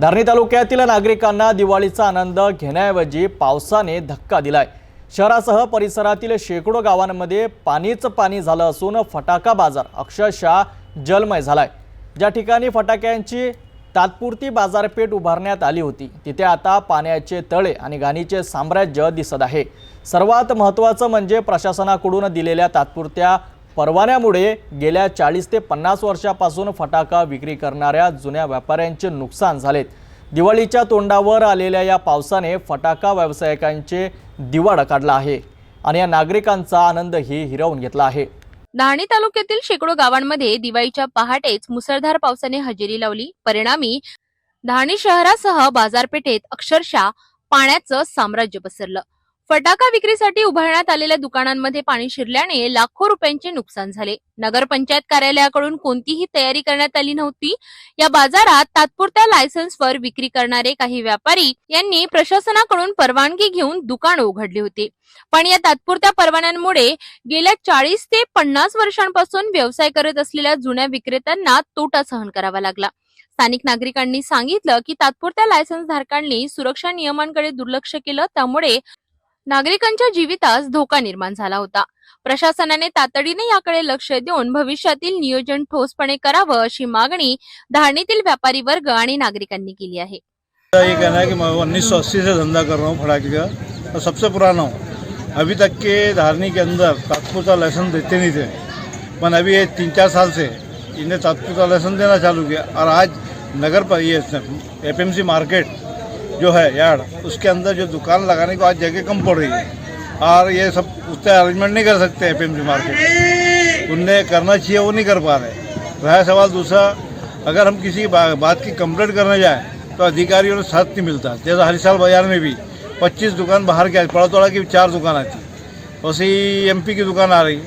धारणी तालुक्यातील नागरिकांना दिवाळीचा आनंद घेण्याऐवजी पावसाने धक्का दिलाय. शहरासह परिसरातील शेकडो गावांमध्ये पाणीच पाणी झालं असून फटाका बाजार अक्षरशः जलमय झालाय. ज्या ठिकाणी फटाक्यांची तात्पुरती बाजारपेठ उभारण्यात आली होती तिथे आता पाण्याचे तळे आणि घाणीचे साम्राज्य दिसत आहे. सर्वात महत्त्वाचं म्हणजे प्रशासनाकडून दिलेल्या तात्पुरत्या परवान्यामुळे गेल्या चाळीस ते पन्नास वर्षापासून फटाका विक्री करणाऱ्या जुन्या व्यापाऱ्यांचे नुकसान झालेत दिवाळीच्या तोंडावर आलेल्या या पावसाने फटाका व्यावसायिकांचे दिवाळ काढला आहे आणि या नागरिकांचा आनंदही हिरावून घेतला आहे. डहाणी तालुक्यातील शेकडो गावांमध्ये दिवाळीच्या पहाटेच मुसळधार पावसाने हजेरी लावली. परिणामी डहाणी शहरासह बाजारपेठेत अक्षरशः पाण्याचं साम्राज्य पसरलं. फटाका विक्रीसाठी उभारण्यात आलेल्या दुकानांमध्ये पाणी शिरल्याने लाखो रुपयांचे नुकसान झाले. नगरपंचायत कार्यालयाकडून कोणतीही तयारी करण्यात आली नव्हती. या बाजारात तात्पुरत्या लायसन्सवर विक्री करणारे काही व्यापारी यांनी प्रशासनाकडून परवानगी घेऊन दुकान उघडली होती. पण या तात्पुरत्या परवान्यांमुळे गेल्या चाळीस ते पन्नास वर्षांपासून व्यवसाय करत असलेल्या जुन्या विक्रेत्यांना तोटा सहन करावा लागला. स्थानिक नागरिकांनी सांगितलं की तात्पुरत्या लायसन्स धारकांनी सुरक्षा नियमांकडे दुर्लक्ष केलं त्यामुळे नागरिकांच्या जीवितास धोका निर्माण झाला होता. प्रशासनाने तातडीने याकडे लक्ष देऊन भविष्यातील नियोजन ठोसपणे करावं अशी मागणी धारणीतील व्यापारी वर्ग आणि नागरिकांनी केली आहे. ये कहना है कि मैं उन्नीस सौ अस्सी से धंधा कर रहा हूँ फटाके का और सबसे पुराना हूँ। अभी तक के धारनी के अंदर तात्पुरता लाइसेंस देते नहीं थे। पर अभी ये तीन चार साल से इन्हें तात्पुरता लाइसेंस देना चालू किया और आज नगर पर ये एपीएमसी मार्केट जो है यार्ड उसके अंदर जो दुकान लगाने को आज जगह कम पड़ रही है। और ये सब उससे अरेंजमेंट नहीं कर सकते एपीएमसी मार्केट उनने करना चाहिए वो नहीं कर पा रहे। रहा सवाल दूसरा अगर हम किसी बा, बात की कंप्लेंट करने जाए तो अधिकारियों ने साथ नहीं मिलता। जैसा हरिसाल बाज़ार में भी 25 दुकान बाहर के पड़ा तोड़ा की चार दुकान आती। वैसे ही एमपी की दुकान आ रही।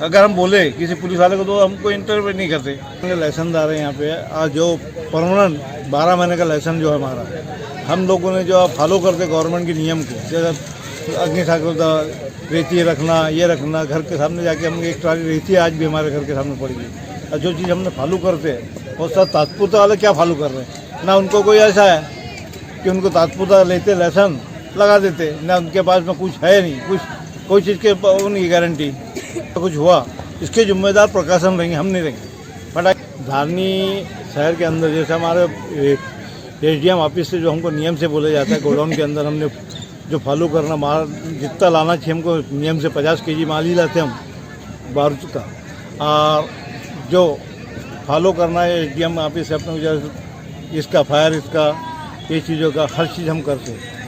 अगर हम बोले किसी पुलिस वाले को तो हमको इंटरव्यू नहीं करते। लाइसेंस आ रहे हैं यहाँ पे। आज जो परमानेंट बारह महीने का लाइसेंस जो है हमारा, हम लोगों ने जो फॉलो करते गवर्नमेंट के नियम को, जैसे अग्नि ठाकुर रेती रखना, ये रखना, घर के सामने जाके हम एक ट्राली, रेती आज भी हमारे घर के सामने पड़ी है। और जो चीज़ हमने फॉलो करते हैं, वो सब तात्पुरता वाले क्या फॉलो कर रहे हैं? ना उनको कोई ऐसा है कि उनको तात्पुरता लेते लहसन लगा देते, ना उनके पास में कुछ है नहीं, कुछ, कोई चीज़ के, उनकी गारंटी कुछ हुआ। इसके जिम्मेदार प्रकाशन रहेंगे, हम नहीं रहेंगे। बट धारनी शहर के अंदर, जैसे हमारे एस ऑफ़िस से जो हमको नियम से बोला जाता है, गोडाउन के अंदर हमने जो फॉलो करना माल जितना लाना चाहिए, हमको नियम से पचास के जी माल ही लाते हम, बारूद का। और जो फॉलो करना है एस ऑफ़िस से अपने इसका फायर इसका, ये चीज़ों का, हर चीज़ हम करते हैं।